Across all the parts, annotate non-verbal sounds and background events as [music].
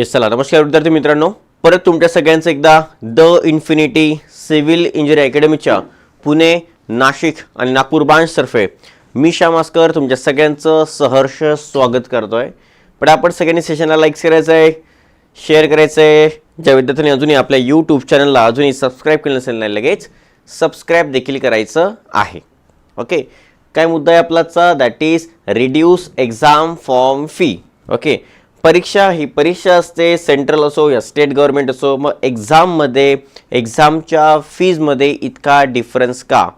Yes चला. नमस्कार विद्यार्थी मित्रांनो. परत तुमच्या सगळ्यांचं एकदा द इन्फिनिटी सिव्हिल इंजिनिअरिंग अकॅडमीच्या पुणे नाशिक आणि नागपूर ब्रांचतर्फे मी श्याम आस्कर तुमच्या सगळ्यांचं सहर्ष स्वागत करतोय. पण आपण सगळ्यांनी सेशनला लाईक्स करायचं आहे शेअर करायचं आहे ज्या विद्यार्थ्यांनी अजूनही आपल्या यूट्यूब चॅनलला अजूनही सबस्क्राईब केलं नसेल नाही लगेच सबस्क्राईब देखील करायचं आहे. ओके काय मुद्दा आहे आपलाचा? That is reduce exam form fee okay परीक्षा ही परीक्षा असते सेंट्रल असो या स्टेट गव्हर्नमेंट असो मग एक्झाममध्ये एक्झामच्या फीजमध्ये इतका डिफरन्स का?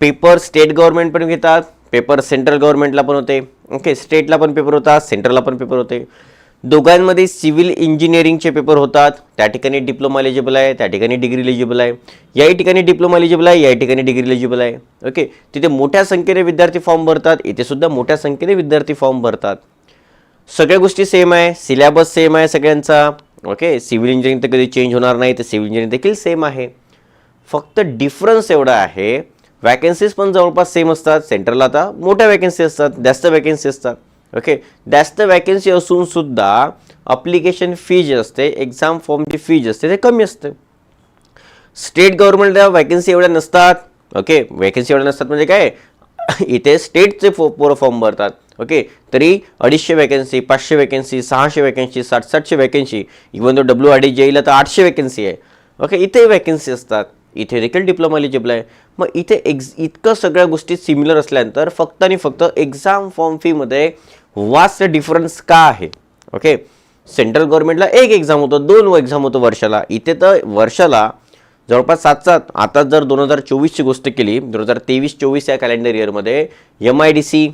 पेपर स्टेट गव्हर्नमेंट पण घेतात पेपर सेंट्रल गव्हर्नमेंटला पण होते. ओके स्टेटला पण पेपर होतात सेंट्रलला पण पेपर होते. दोघांमध्ये सिव्हिल इंजिनिअरिंगचे पेपर होतात. त्या ठिकाणी डिप्लोमा एलिजिबल आहे त्या ठिकाणी डिग्री एलिजिबल आहे. याही ठिकाणी डिप्लोमा एलिजिबल आहे याही ठिकाणी डिग्री एलिजिबल आहे. ओके तिथे मोठ्या संख्येने विद्यार्थी फॉर्म भरतात इथे सुद्धा मोठ्या संख्येने विद्यार्थी फॉर्म भरतात. सगळ्या गोष्टी सेम आहे सिलेबस सेम आहे सगळ्यांचा. ओके सिव्हिल इंजिनिअरिंग तर कधी चेंज होणार नाही तर सिव्हिल इंजिनिअरिंग देखील सेम आहे. फक्त डिफरन्स एवढा आहे वॅकन्सीज पण जवळपास सेम असतात. सेंट्रलला आता मोठ्या वॅकन्सी असतात जास्त वॅकन्सी असतात. ओके जास्त वॅकन्सी असूनसुद्धा अप्लिकेशन फी जी असते एक्झाम फॉर्मची फी जी असते ते कमी असते. स्टेट गव्हर्नमेंटला वॅकन्सी एवढ्या नसतात. ओके वॅकन्सी एवढ्या नसतात म्हणजे काय? [laughs] इथे स्टेटचे फो पोरं फॉर्म भरतात. ओके तरी अडीचशे वॅकन्सी पाचशे वॅकन्सी सहाशे वॅकन्सी साठ वॅकन्सी इवन तो डब्ल्यू आर डी जेईला तर आठशे वॅकन्सी आहे. ओके इथे वॅकन्सी असतात. इथे देखील डिप्लोमा एलिजिबल आहे. मग इथे एक्झ इतकं सगळ्या गोष्टी सिमिलर असल्यानंतर फक्त आणि फक्त एक्झाम फॉर्म फीमध्ये वास्ट डिफरन्स का आहे? ओके सेंट्रल गव्हर्नमेंटला एक एक्झाम होतो दोन एक्झाम होतो वर्षाला. इथे तर वर्षाला जवळपास सात सात आता जर दोन हजार चोवीसची गोष्ट केली दोन हजार तेवीस चोवीस या कॅलेंडर इयरमध्ये M I D C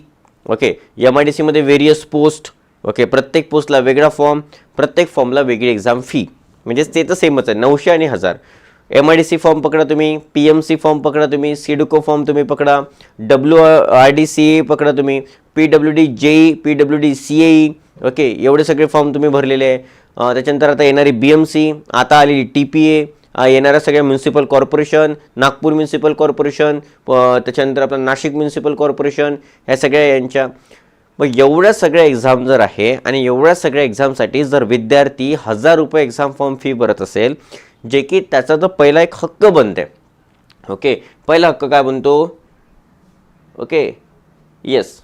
okay M I D सीमध्ये व्हेरियस पोस्ट ओके प्रत्येक पोस्टला वेगळा फॉर्म प्रत्येक फॉर्मला वेगळी एक्झाम फी म्हणजेच ते तर सेमच आहे नऊशे आणि हजार. M I D C form पकडा तुम्ही पी एम सी फॉर्म पकडा तुम्ही सिडुको फॉर्म तुम्ही पकडा W R D C A पकडा तुम्ही P W D JE P W D C A okay एवढे सगळे फॉर्म तुम्ही भरलेले आहे. त्याच्यानंतर आता येणारी बी एम सी आता आलेली टी पी ए येणाऱ्या सगळ्या municipal corporation Nagpur municipal corporation त्याच्यानंतर आपलं नाशिक म्युन्सिपल कॉर्पोरेशन ह्या सगळ्या यांच्या. मग एवढ्या सगळ्या एक्झाम जर आहे आणि एवढ्या सगळ्या एक्झामसाठी जर विद्यार्थी हजार रुपये एक्झाम फॉर्म फी भरत असेल जे की त्याचा तर पहिला एक हक्क बनते ओके? पहिला हक्क काय बनतो? ओके? येस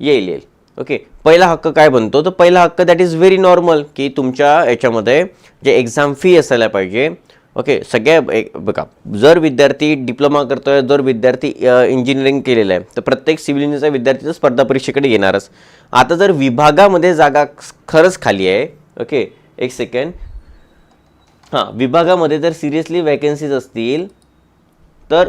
येईल येईल. ओके पहिला हक्क काय बनतो? तर पहिला हक्क दॅट इज व्हेरी नॉर्मल की तुमच्या याच्यामध्ये जे एक्झाम फी असायला पाहिजे. ओके सगळ्या बघा जर विद्यार्थी डिप्लोमा करतोय जर विद्यार्थी इंजिनिअरिंग केलेलं आहे तर प्रत्येक सिव्हिल इंजिनिअरचा विद्यार्थी तर स्पर्धा परीक्षेकडे येणारच. आता जर विभागामध्ये जागा खरंच खाली आहे ओके एक सेकंड हां विभागामध्ये जर सिरियसली वॅकन्सीज असतील तर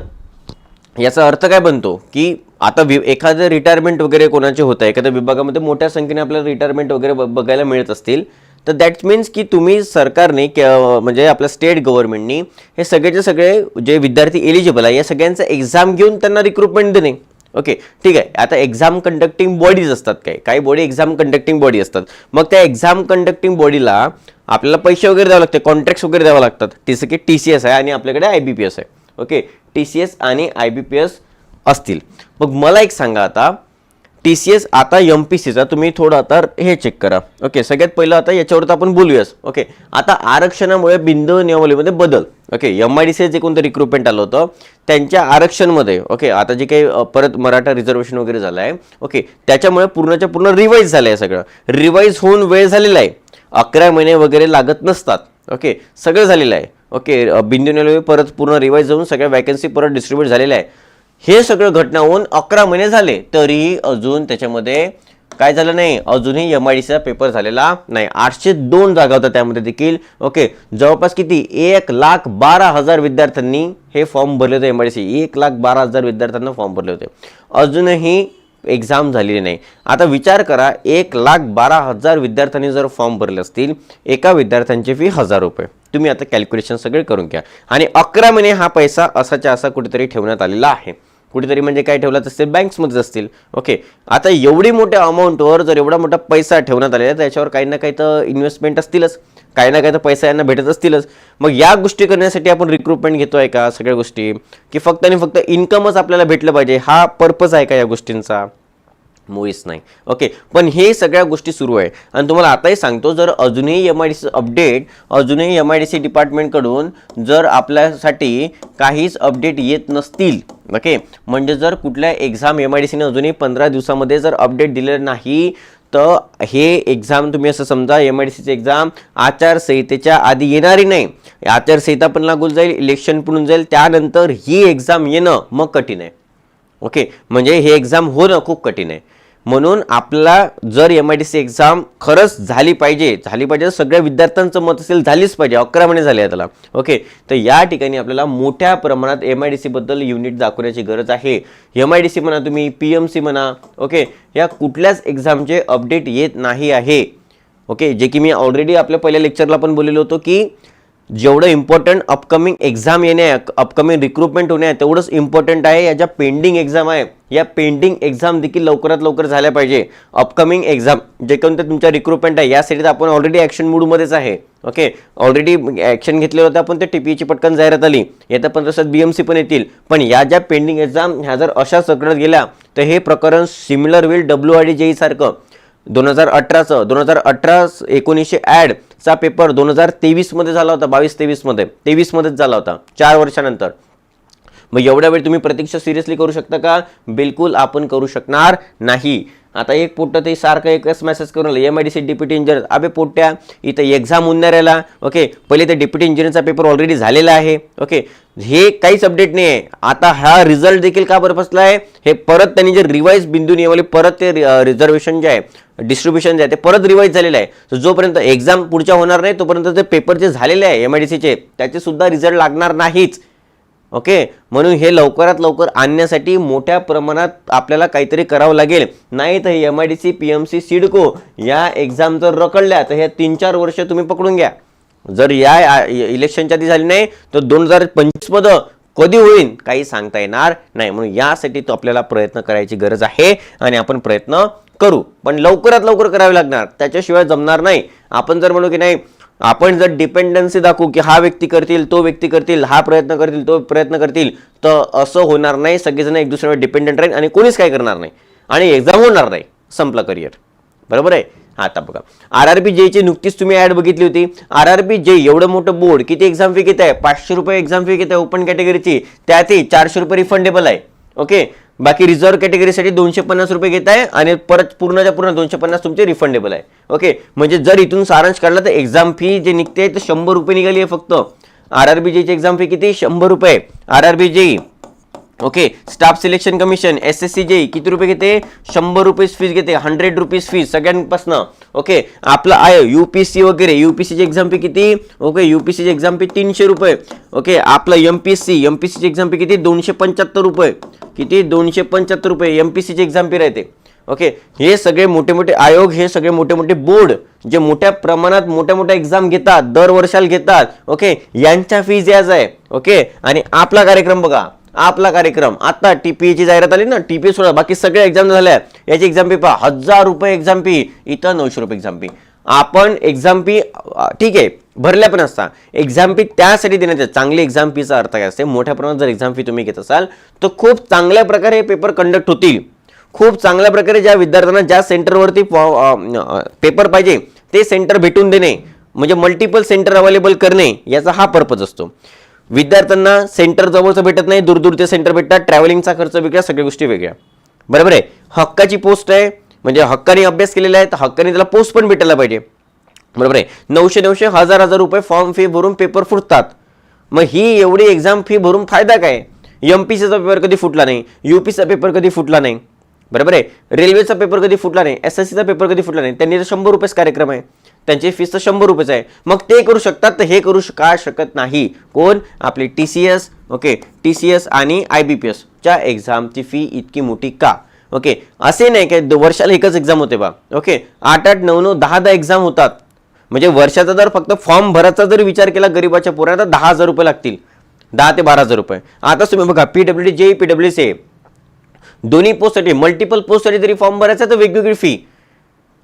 याचा अर्थ काय बनतो की आता वि एखादं रिटायरमेंट वगैरे कोणाचे होत आहे एखाद्या विभागामध्ये मोठ्या संख्येने आपल्याला रिटायरमेंट वगैरे ब- बघायला मिळत असतील तर दॅट मीन्स की तुम्ही सरकारने म्हणजे आपल्या स्टेट गव्हर्नमेंटनी हे सगळेचे सगळे जे विद्यार्थी एलिजिबल आहे या सगळ्यांचं एक्झाम घेऊन त्यांना रिक्रुटमेंट देणे. ओके ठीक आहे. आता एक्झाम कंडक्टिंग बॉडीज असतात काय काही बॉडी एक्झाम कंडक्टिंग बॉडी असतात. मग त्या एक्झाम कंडक्टिंग बॉडीला आपल्याला पैसे वगैरे द्यावे लागते कॉन्ट्रॅक्ट्स वगैरे द्यावे लागतात. जसं की टी सी एस आहे आणि आपल्याकडे आय बी पी एस आहे. ओके? टी सी एस आणि आय बी पी एस असतील. मग मला एक सांगा आता टी सी एस आता एम पी सीचा तुम्ही थोडं आता हे चेक करा. ओके? सगळ्यात पहिलं आता याच्यावर तर आपण बोलूयाच. ओके? आता आरक्षणामुळे बिंदू नियमावलीमध्ये बदल. Okay? M I D C जे कोणतं रिक्रुटमेंट आलं होतं त्यांच्या आरक्षणमध्ये ओके? आता जे काही परत मराठा रिझर्वेशन वगैरे झालं आहे ओके? त्याच्यामुळे पूर्णच्या पूर्ण रिवाईज झालं आहे सगळं. रिवाईज होऊन वेळ झालेला आहे. अकरा महिने वगैरे लागत नसतात. ओके? सगळं झालेलं आहे. ओके अ, बिंदू परत पूर्ण रिवाईज होऊन सगळ्या वॅकन्सी परत डिस्ट्रीब्यूट झालेल्या आहे हे सगळं घटना होऊन अकरा महिने झाले तरीही अजून त्याच्यामध्ये काय झालं नाही अजूनही एम आय डी सीचा पेपर झालेला नाही. आठशे दोन जागा होत्या त्यामध्ये देखील. ओके जवळपास किती? एक लाख बारा हजार विद्यार्थ्यांनी हे फॉर्म भरले होते एम आय डी सी एक लाख बारा हजार विद्यार्थ्यांना फॉर्म भरले होते. अजूनही एक्झाम झालेली नाही. आता विचार करा एक लाख बारा हजार विद्यार्थ्यांनी जर फॉर्म भरले असतील एका विद्यार्थ्यांची फी हजार रुपये. तुम्ही आता कॅल्क्युलेशन सगळे करून घ्या. आणि अकरा महिने हा पैसा असाच्या असा कुठेतरी ठेवण्यात आलेला आहे. कुठेतरी म्हणजे काय ठेवला असते बँक्समध्येच असतील. ओके आता एवढी मोठ्या अमाऊंटवर जर एवढा मोठा पैसा ठेवण्यात आलेला आहे त्याच्यावर काही ना काही तर इन्व्हेस्टमेंट असतीलच. काही ना काही तर पैसा यांना भेटत असतीलच. मग या गोष्टी करण्यासाठी आपण रिक्रुटमेंट घेतो आहे का? सगळ्या गोष्टी. की फक्त आणि फक्त इन्कमच आपल्याला भेटलं पाहिजे. हा पर्पज आहे का या गोष्टींचा? मुळीच नाही. ओके पण हे सगळ्या गोष्टी सुरू आहे. आणि तुम्हाला आताही सांगतो जर अजूनही M I D C update अजूनही एम आय डी सी डिपार्टमेंटकडून जर आपल्यासाठी काहीच अपडेट येत नसतील ओके म्हणजे जर कुठल्या एक्झाम एम आय डी सीने अजूनही पंधरा दिवसामध्ये जर अपडेट दिलेलं नाही तर हे एक्झाम तुम्ही असं समजा एम आय डी सीची एक्झाम आचारसंहितेच्या आधी येणारी नाही. आचारसंहिता पण लागून जाईल इलेक्शन पण होऊन जाईल त्यानंतर ही एक्झाम येणं मग कठीण आहे. ओके म्हणजे हे एक्झाम होणं खूप कठीण आहे. म्हणून आपला जर M I D C exam खरंच झाली पाहिजे झाली पाहिजे सगळ्या विद्यार्थ्यांचं मत असेल झालीच पाहिजे. अकरा महिने झाले आहे त्याला ओके? तर या ठिकाणी आपल्याला मोठ्या प्रमाणात एम आय डी सीबद्दल युनिट दाखवण्याची गरज आहे. एम आय डी सी म्हणा तुम्ही पी एम सी म्हणा ओके? या कुठल्याच एक्झामचे अपडेट येत नाही आहे. ओके? जे की मी ऑलरेडी आपल्या पहिल्या लेक्चरला पण बोललेलो होतो की जेवढं इम्पॉर्टंट अपकमिंग एक्झाम येणे अपकमिंग रिक्रुटमेंट होणे आहे तेवढंच इम्पॉर्टंट आहे. या ज्या पेंडिंग एक्झाम आहे या पेंडिंग एक्झाम देखील लवकरात लवकर झाल्या पाहिजे. अपकमिंग एक्झाम जे कोणते तुमच्या रिक्रुटमेंट आहे यासाठी तर आपण ऑलरेडी ॲक्शन मूडमध्येच आहे. ओके ऑलरेडी ॲक्शन घेतलेलं होतं आपण ते टीपीची पटकन जाहिरात आली. येत्या पंधरा दिवसात बी एम सी पण येतील. पण या ज्या पेंडिंग एक्झाम ह्या जर अशा सगळ्यात गेल्या तर हे प्रकरण similar will W I D JE सारखं. दोन हजार अठराचं दोन हजार अठरा एकोणीसशे ॲड चा पेपर दोन हजार तेवीसमध्ये झाला होता बावीस तेवीसमध्ये. तेवीसमध्येच झाला होता चार वर्षानंतर. मग एवढ्या वेळ तुम्ही प्रतीक्षा सिरियसली करू शकता का? बिलकुल आपण करू शकणार नाही. आता एक पोट्ट ते सारखं एकच मेसेज करून M I D C deputy engineer अबे पोट्ट्या इथं एक्झाम उन्हाऱ्याला ओके पहिले तर डिप्युटी इंजिनियरचा पेपर ऑलरेडी झालेला आहे. ओके हे काहीच अपडेट नाही आहे आता हा रिझल्ट देखील का बरं बसला आहे हे परत त्यांनी जे रिवाईज बिंदू नियमले परत ते रिझर्वेशन जे आहे डिस्ट्रीब्युशन जे आहे ते परत रिवाईज झालेलं आहे. तर जोपर्यंत एक्झाम पुढच्या होणार नाही तोपर्यंत जे पेपर जे झालेले आहे एम आय डी सीचे त्याचे सुद्धा रिझल्ट लागणार नाहीच. ओके? म्हणून हे लवकरात लवकर आणण्यासाठी मोठ्या प्रमाणात आपल्याला काहीतरी करावं लागेल. नाही तर M I D C P M C CIDCO या एक्झाम जर रखडल्या तर ह्या तीन चार वर्ष तुम्ही पकडून घ्या. जर या इलेक्शनच्या आधी झाली नाही तर दोन हजार पंचवीसमध्ये कधी होईल काही सांगता येणार नाही. म्हणून यासाठी तो आपल्याला प्रयत्न करायची गरज आहे आणि आपण प्रयत्न करू. पण लवकरात लवकर करावे लागणार. त्याच्याशिवाय जमणार नाही. आपण जर म्हणू की नाही आपण जर डिपेंडन्सी दाखवू की हा व्यक्ती करतील तो व्यक्ती करतील हा प्रयत्न करतील तो प्रयत्न करतील तर असं होणार नाही. सगळेजण एक दुसऱ्यावर डिपेंडंट राहील आणि कोणीच काय करणार नाही. आणि एक्झाम होणार नाही. संपलं करिअर बरोबर आहे? आता बघा. आर आर बी जेची नुकतीच तुम्ही ऍड बघितली होती. आर आर बी जे एवढं मोठं बोर्ड किती एक्झाम फी किती आहे? पाचशे रुपये एक्झाम फी किती आहे? ओपन कॅटेगरीची त्यातही चारशे रुपये रिफंडेबल आहे. ओके बाकी रिझर्व्ह कॅटेगरीसाठी दोनशे पन्नास रुपये घेत आहे आणि परत पूर्णच्या पूर्ण दोनशे पन्नास तुमचे रिफंडेबल आहे. ओके म्हणजे जर इथून सारांश काढला तर एक्झाम फी जे निघते तर शंभर रुपये निघाली आहे फक्त. आर आर बी जेची एक्झाम फी किती? शंभर रुपये. R R B JE okay staff selection commission S S C JE किती रुपये घेते? शंभर रुपीज फीस घेते हंड्रेड रुपीज फीस सगळ्यांपासनं. ओके आपलं आहे यू पी सी वगैरे यू पी सीची एक्झाम फी किती? ओके यू पी सीची एक्झाम फी तीनशे रुपये. ओके आपलं M P S C M P सीची एक्झाम फी किती? दोनशे पंच्याहत्तर रुपये. किती? दोनशे पंच्याहत्तर रुपये एम पी सीची एक्झाम फी राहते. ओके हे सगळे मोठे मोठे आयोग हे सगळे मोठे मोठे बोर्ड जे मोठ्या प्रमाणात मोठ्या मोठ्या एक्झाम घेतात दर वर्षाला घेतात. ओके यांच्या फीज याच आहे. ओके आणि आपला कार्यक्रम बघा. आपला कार्यक्रम. आता टीपीएची जाहिरात आली ना टीपीए सोडा बाकी सगळ्या एक्झाम झाल्या. याची एक्झाम फी पहा हजार रुपये एक्झाम फी इथं नऊशे रुपये एक्झाम फी आपण एक्झाम फी ठीक आहे भरल्या पण असता. एक्झाम फी त्यासाठी देण्यात येते. चांगली एक्झाम फीचा अर्थ काय असते? मोठ्या प्रमाणात जर एक्झाम फी तुम्ही घेत असाल तर खूप चांगल्या प्रकारे हे पेपर कंडक्ट होतील. खूप चांगल्या प्रकारे ज्या विद्यार्थ्यांना ज्या सेंटरवरती पेपर पाहिजे ते सेंटर भेटून देणे. म्हणजे मल्टिपल सेंटर अवेलेबल करणे याचा हा पर्पज असतो. विद्यार्थ्यांना सेंटर जवळचं भेटत नाही दूरदूरचे सेंटर भेटतात ट्रॅव्हलिंगचा खर्च वेगळा सगळ्या गोष्टी वेगळ्या. बरोबर आहे? हक्काची पोस्ट आहे म्हणजे हक्काने अभ्यास केलेला आहे तर हक्काने त्याला पोस्ट पण भेटायला पाहिजे. बरोबर आहे? नऊशे नऊशे हजार हजार रुपये फॉर्म फी भरून पेपर फुटतात. मग ही एवढी एक्झाम फी भरून फायदा काय? एम पी सीचा पेपर कधी फुटला नाही यू पीचा पेपर कधी फुटला नाही. बरोबर आहे? रेल्वेचा पेपर कधी फुटला नाही एस एस सीचा पेपर कधी फुटला नाही त्यांनी तर शंभर रुपयेच कार्यक्रम आहे. त्यांची फीस तर शंभर रुपयेच आहे. मग ते करू शकतात तर हे करू का शकत नाही. कोण? आपली T C S okay T C S आणि आय बी पी एसच्या एक्झामची फी इतकी मोठी का? ओके असे नाही काय वर्षाला एकच एक्झाम होते बा. ओके आठ आठ नऊ नऊ दहा दहा एक्झाम होतात. म्हणजे वर्षाचा जर फक्त फॉर्म भरायचा जर विचार केला गरीबाच्या पोराला तर दहा हजार रुपये लागतील. दहा ते बारा हजार रुपये. आता तुम्ही बघा P W D JE P W C दोन्ही पोस्टसाठी मल्टिपल पोस्टसाठी जरी फॉर्म भरायचा तर वेगवेगळी फी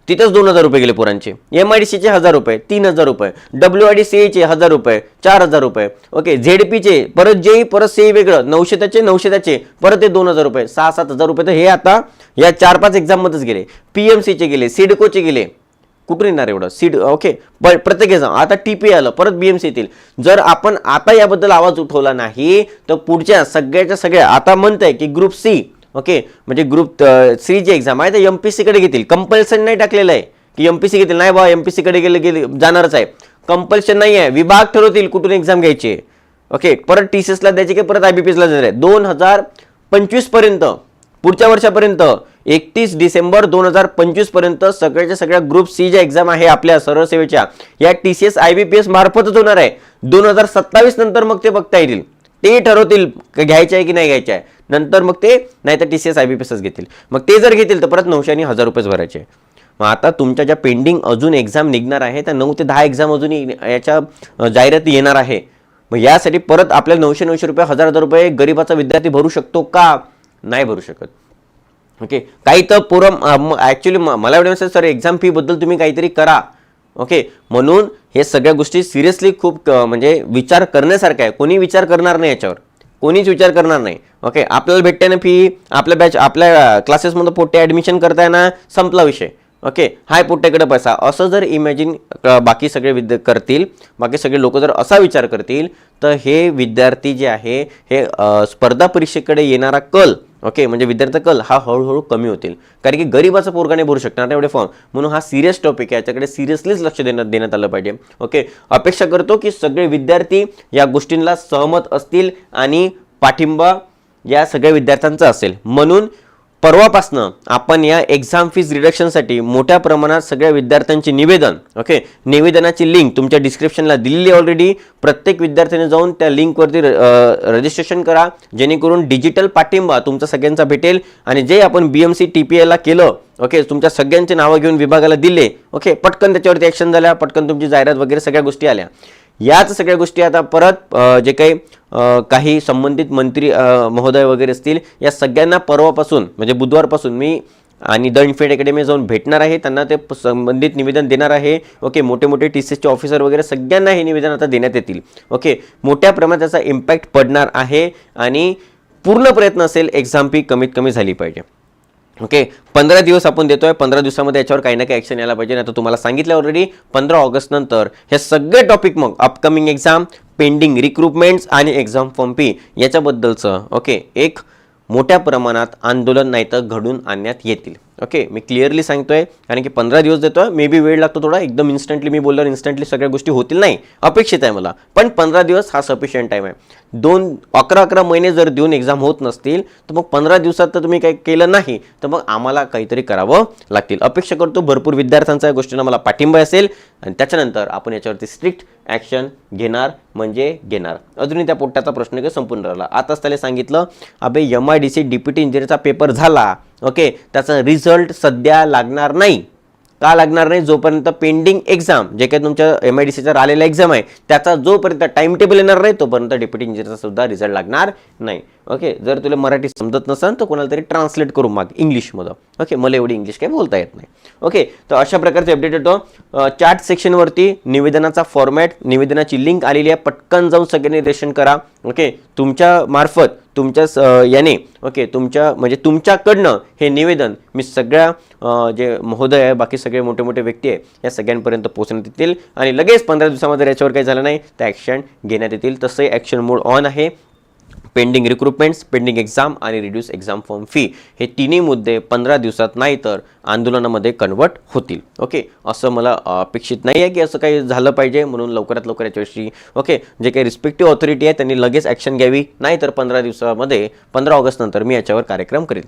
तिथंच दोन हजार रुपये गेले पोरांचे. एम आय डी सीचे हजार रुपये तीन हजार रुपये डब्ल्यू आय डी सी चे हजार रुपये चार हजार रुपये. ओके झेड पीचे परत जेई परत सी वेगळं नऊशे त्याचे नऊशे त्याचे परत ते दोन हजार रुपये सहा सात हजार रुपये. तर हे आता या चार पाच एक्झाममध्येच गेले. पी एम सीचे गेले सिडकोचे गेले. कुठून येणार एवढं? सीड ओके प्रत्येक एक्झाम आता टी पी आलं परत बी एम सी येतील. जर आपण आता याबद्दल आवाज उठवला नाही तर पुढच्या सगळ्याच्या सगळ्या आता म्हणत आहे की ग्रुप सी ओके? म्हणजे ग्रुप सी जी एक्झाम आहे तर एम पी सीकडे घेतील. कंपल्सन नाही टाकलेलं आहे की एम पी सी घेतील. नाही बा एम पी सीकडे गेले गेले जाणारच आहे. कंपल्शन नाही आहे. विभाग ठरवतील कुठून एक्झाम घ्यायची. ओके? परत टी सी एसला द्यायची की परत आय बी पी एसला जाणार आहे दोन हजार पंचवीसपर्यंत पुढच्या वर्षापर्यंत एकतीस डिसेंबर दोन हजार पंचवीसपर्यंत सगळ्याच्या सगळ्या ग्रुप सी ज्या एक्झाम आहे आपल्या सर्व सेवेच्या. या T C S I B P S मार्फतच होणार आहे. दोन हजार सत्तावीस नंतर मग ते बघता येतील. तेही ठरवतील घ्यायचं आहे की नाही घ्यायचं आहे. नंतर मग ते नाही तर T C S I B P such घेतील. मग ते जर घेतील तर परत नऊशे आणि हजार रुपयेच भरायचे मग आता तुमच्या ज्या पेंडिंग अजून एक्झाम निघणार आहे त्या नऊ ते दहा एक्झाम अजून याच्या जाहिराती येणार आहे. मग यासाठी परत आपल्याला नऊशे नऊशे रुपये हजार हजार रुपये गरीबाचा विद्यार्थी भरू शकतो का? नाही भरू शकत. ओके? काही तर पोरं ॲक्च्युली मला एवढं सर सर एक्झाम फीबद्दल तुम्ही काहीतरी करा. ओके? म्हणून हे सगळ्या गोष्टी सिरियसली खूप म्हणजे विचार करण्यासारखं आहे. कोणी विचार करणार नाही याच्यावर. कोणीच विचार करणार नाही. ओके? आपल्याला भेटते ना फी आपल्या बॅच आपल्या क्लासेसमध्ये पोटे ॲडमिशन करताय ना संपला विषय. ओके? हाय पोट्याकडे पैसा. असं जर इमॅजिन बाकी सगळे विद्या करतील बाकी सगळे लोक जर असा विचार करतील तर हे विद्यार्थी जे आहे हे स्पर्धा परीक्षेकडे येणारा कल ओके म्हणजे विद्यार्थी कल हा हळूहळू कमी होतील. कारण की गरीबाचा पोरगा नाही भरू शकणार एवढे फॉर्म म्हणून हा सिरियस टॉपिक आहे. याच्याकडे सिरियसलीच लक्ष देण्यात देण्यात आलं पाहिजे. ओके अपेक्षा करतो की सगळे विद्यार्थी या गोष्टींना सहमत असतील आणि पाठिंबा या सगळ्या विद्यार्थ्यांचा असेल. म्हणून परवापासनं आपण या एक्झाम फीज रिडक्शनसाठी मोठ्या प्रमाणात सगळ्या विद्यार्थ्यांचे निवेदन ओके निवेदनाची लिंक तुमच्या डिस्क्रिप्शनला दिलेली ऑलरेडी प्रत्येक विद्यार्थ्याने जाऊन त्या लिंकवरती रजिस्ट्रेशन करा. जेणेकरून डिजिटल पाठिंबा तुमचा सगळ्यांचा भेटेल आणि जे आपण B M C T P एला केलं ओके तुमच्या सगळ्यांचे नावं घेऊन विभागाला दिले ओके पटकन त्याच्यावरती ॲक्शन झाल्या पटकन तुमची जाहिरात वगैरे सगळ्या गोष्टी आल्या. याच सगळ्या गोष्टी आता परत जे काही काही संबंधित मंत्री महोदय वगैरे असतील या सगळ्यांना परवापासून म्हणजे बुधवारपासून मी आणि दंडफेड अकॅडमी जाऊन भेटणार आहे. त्यांना ते संबंधित निवेदन देणार आहे. ओके मोठे मोठे टी सी एसचे ऑफिसर वगैरे सगळ्यांना हे निवेदन आता देण्यात येतील. ओके मोठ्या प्रमाणात त्याचा इम्पॅक्ट पडणार आहे आणि पूर्ण प्रयत्न असेल एक्झाम फी कमीत कमी झाली पाहिजे. ओके पंधरा दिवस आपण देतोय पंधरा दिवसामध्ये याच्यावर काही ना काही ॲक्शन यायला पाहिजे. नाही तर तुम्हाला सांगितलं ऑलरेडी पंधरा ऑगस्ट नंतर हे सगळे टॉपिक मग अपकमिंग एक्झाम पेंडिंग रिक्रुटमेंट्स आणि एक्झाम फॉर्म फी याच्याबद्दलचं. ओके एक मोठ्या प्रमाणात आंदोलन नाही तर घडून आणण्यात येतील. ओके मी क्लिअरली सांगतोय. कारण की पंधरा दिवस देतोय मे बी वेळ लागतो थोडा. एकदम इन्स्टंटली मी बोलल्यावर इन्स्टंटली सगळ्या गोष्टी होतील नाही. अपेक्षित आहे मला. पण पंधरा दिवस हा सफिशियंट टाईम आहे. दोन अकरा अकरा महिने जर देऊन एक्झाम होत नसतील तर मग पंधरा दिवसात तर तुम्ही काही केलं नाही. तर मग आम्हाला काहीतरी करावं लागतील. अपेक्षा करतो भरपूर विद्यार्थ्यांचा या गोष्टींना मला पाठिंबा असेल. आणि त्याच्यानंतर आपण याच्यावरती स्ट्रिक्ट ॲक्शन घेणार म्हणजे घेणार. अजूनही त्या पोट्याचा प्रश्न काही संपूर्ण राहिला. आताच त्याला सांगितलं अबे M I D C D P T इंजिनियरचा paper झाला. ओके त्याचा रिझल्ट सध्या लागणार नाही. का लागणार नाही? जोपर्यंत पेंडिंग एक्झाम जे काही तुमच्या एम आय डी सीचा आलेला एक्झाम आहे त्याचा जोपर्यंत टाइम टेबल येणार नाही तोपर्यंत डेप्युटी इंजिनियरचा सुद्धा रिझल्ट लागणार नाही. ओके जर तुला मराठी समजत नसेल तर कोणाला तरी ट्रान्सलेट करून माग इंग्लिशमध्ये ओके मला एवढी इंग्लिश काही बोलता येत नाही. ओके तर अशा प्रकारचे अपडेट येतो. चॅट सेक्शनवरती निवेदनाचा फॉर्मॅट निवेदनाची लिंक आलेली आहे. पटकन जाऊन सगळ्यांनी रेशन करा. ओके तुमच्या मार्फत तुमच्या स- याने ओके तुमच्या म्हणजे तुमच्याकडनं हे निवेदन मी सगळ्या जे महोदय आहे बाकी सगळे मोठे मोठे व्यक्ती आहे या सगळ्यांपर्यंत पोहोचण्यात येतील. आणि लगेच पंधरा दिवसामध्ये याच्यावर काही झालं नाही तर ॲक्शन घेण्यात येतील. तसंही ॲक्शन मोड ऑन आहे. पेंडिंग रिक्रुटमेंट्स पेंडिंग एक्झाम आणि रिड्यूस एक्झाम फॉर्म फी हे तिन्ही मुद्दे पंधरा दिवसात नाही तर आंदोलनामध्ये कन्वर्ट होतील. ओके असं मला अपेक्षित नाही आहे की असं काही झालं पाहिजे म्हणून लवकरात लवकर याच्याविषयी ओके जे काही रिस्पेक्टिव्ह ऑथॉरिटी आहे त्यांनी लगेच ॲक्शन घ्यावी. नाही तर पंधरा दिवसामध्ये पंधरा ऑगस्ट नंतर मी याच्यावर कार्यक्रम करेन.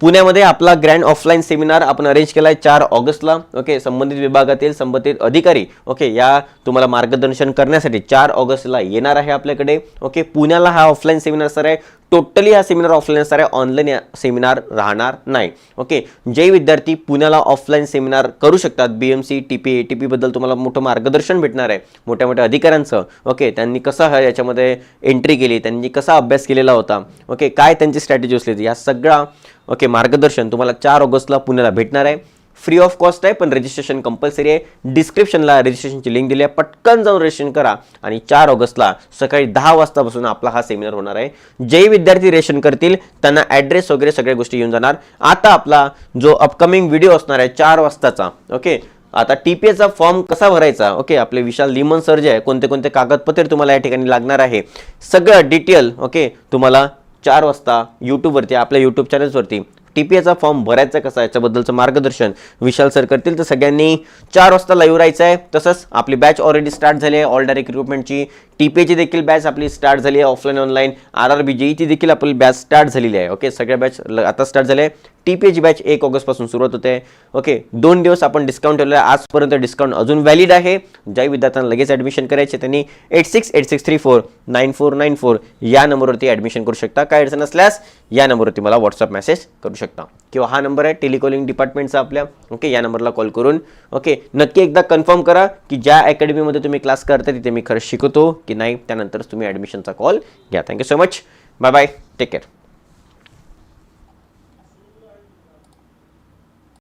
पुण्यामध्ये आपला ग्रँड ऑफलाईन सेमिनार आपण अरेंज केला आहे चार ऑगस्टला. ओके संबंधित विभागातील संबंधित अधिकारी ओके या तुम्हाला मार्गदर्शन करण्यासाठी चार ऑगस्टला येणार आहे आपल्याकडे. ओके पुण्याला हा ऑफलाईन सेमिनार असणार आहे टोटली हा सेमिनार ऑफलाईन असणार आहे ऑनलाईन सेमिनार राहणार नाही. ओके जे विद्यार्थी पुण्याला ऑफलाईन सेमिनार करू शकतात B M C T P A T पीबद्दल तुम्हाला मोठं मार्गदर्शन भेटणार आहे मोठ्या मोठ्या अधिकाऱ्यांचं. ओके त्यांनी कसं हा याच्यामध्ये एंट्री केली त्यांनी कसा अभ्यास केलेला होता. ओके काय त्यांची स्ट्रॅटेजी असली या सगळा ओके मार्गदर्शन तुम्हाला चार ऑगस्टला पुण्याला भेटणार आहे. फ्री ऑफ कॉस्ट आहे पण रजिस्ट्रेशन कंपल्सरी आहे. डिस्क्रिप्शनला रजिस्ट्रेशनची लिंक दिली आहे. पटकन जाऊन रजिस्ट्रेशन करा. आणि चार ऑगस्टला सकाळी दहा वाजतापासून आपला हा सेमिनार होणार आहे. जे विद्यार्थी रेशन करतील त्यांना ॲड्रेस वगैरे सगळ्या गोष्टी येऊन जाणार. आता आपला जो अपकमिंग व्हिडिओ असणार आहे चार वाजताचा ओके आता टी पी एचा फॉर्म कसा भरायचा ओके आपले विशाल लिमन सर जे आहे कोणते कोणते कागदपत्रे तुम्हाला या ठिकाणी लागणार आहे सगळं डिटेल ओके तुम्हाला चार वाजता यूट्यूबवरती आपल्या यूट्यूब चॅनल्सवरती टी पी एचा फॉर्म भरायचा कसा याच्याबद्दलचं मार्गदर्शन विशाल सर करतील. तर सगळ्यांनी चार वाजता लाईव्ह राहायचं आहे. तसंच आपली बॅच ऑलरेडी स्टार्ट झाली आहे. ऑल डायरेक्ट रिक्रुटमेंटची एची देखील बॅच आपली स्टार्ट झाली आहे. Offline online R R B जेईची देखील आपली बॅच स्टार्ट झालेली आहे. ओके सगळ्या बॅच आता स्टार्ट झाल्या आहे. एची बॅच एक ऑगस्टपासून सुरुवात होते. ओके दोन दिवस आपण डिस्काउंट ठेवलं आहे. आजपर्यंत डिस्काउंट अजून व्हॅलिड आहे. ज्या विद्यार्थ्यांना लगेच ॲडमिशन करायचे त्यांनी eight six eight six three four nine four nine four या नंबरवरती ॲडमिशन करू शकता. काय अडचण असल्यास या नंबरवरती मला व्हॉट्सअप मेसेज करू शकता. किंवा हा नंबर आहे टेलिकॉलिंग डिपार्टमेंटचा आपल्या. ओके या नंबरला कॉल करून. ओके नक्की एकदा कन्फर्म करा की ज्या अकॅडमीमध्ये तुम्ही क्लास करता तिथे मी खरंच शिकवतो. की नाही त्यानंतरच तुम्ही ॲडमिशनचा कॉल घ्या. Thank you so much bye bye take care